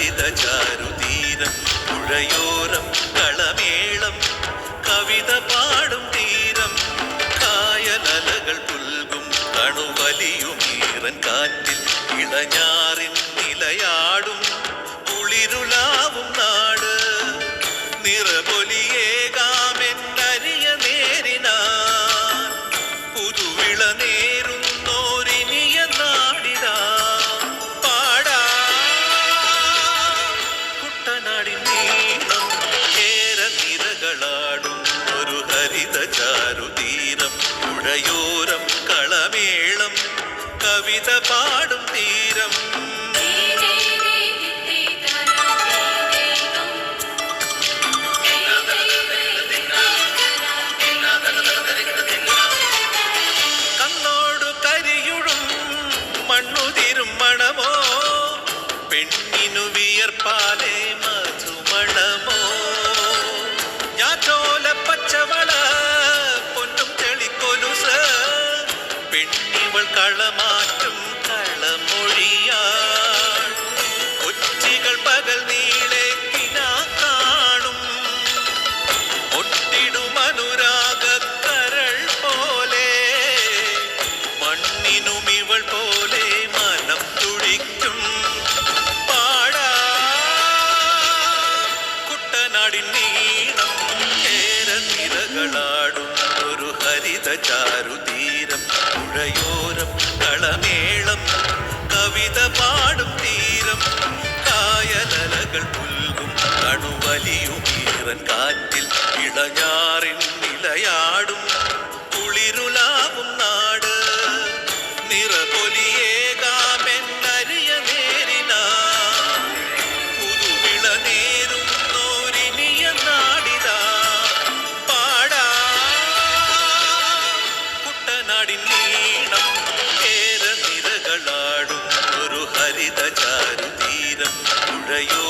ലളിത ചാരുതീരം പുഴയോരം കളമേളം കവിത പാടും തീരം കായലകൾ പുൽകും കണുവലിയും ഈറൻ കാറ്റിൽ ഇളഞ്ഞാറിൻ നിലയാടും കുളിരുളാ ചാരുതീരം പുഴയോരം കളമേളം കവിത പാടും തീരം. പെണ്ണിവൾ കളമാറ്റും കളമൊഴിയാൾ. കൊച്ചികൾ പകൽ നീളെ കിനാ കാണും. ഒട്ടിടും അനുരാഗക്കരൾ പോലെ. മണ്ണിനും ഇവൾ പോലെ മനം തുടിക്കും. പാടാ. കുട്ടനാടിൻ നീണം ഏറെ നിലകളാടും ഒരു ഹരിത ചാരുതീരം. പുഴയോരം കളമേളം കവിത പാടും തീരം കായലകൾ പുൽകും കണുവലിയുമീറൻ കാറ്റിൽ ഇളഞ്ഞാറിൻ നിലയാടും കുളിരുലാവും നാട്. നിറപൊലിയേകാമെന്നരിയ നേരിനാ പാടാ കുട്ടനാടിൻ നീ மறையோ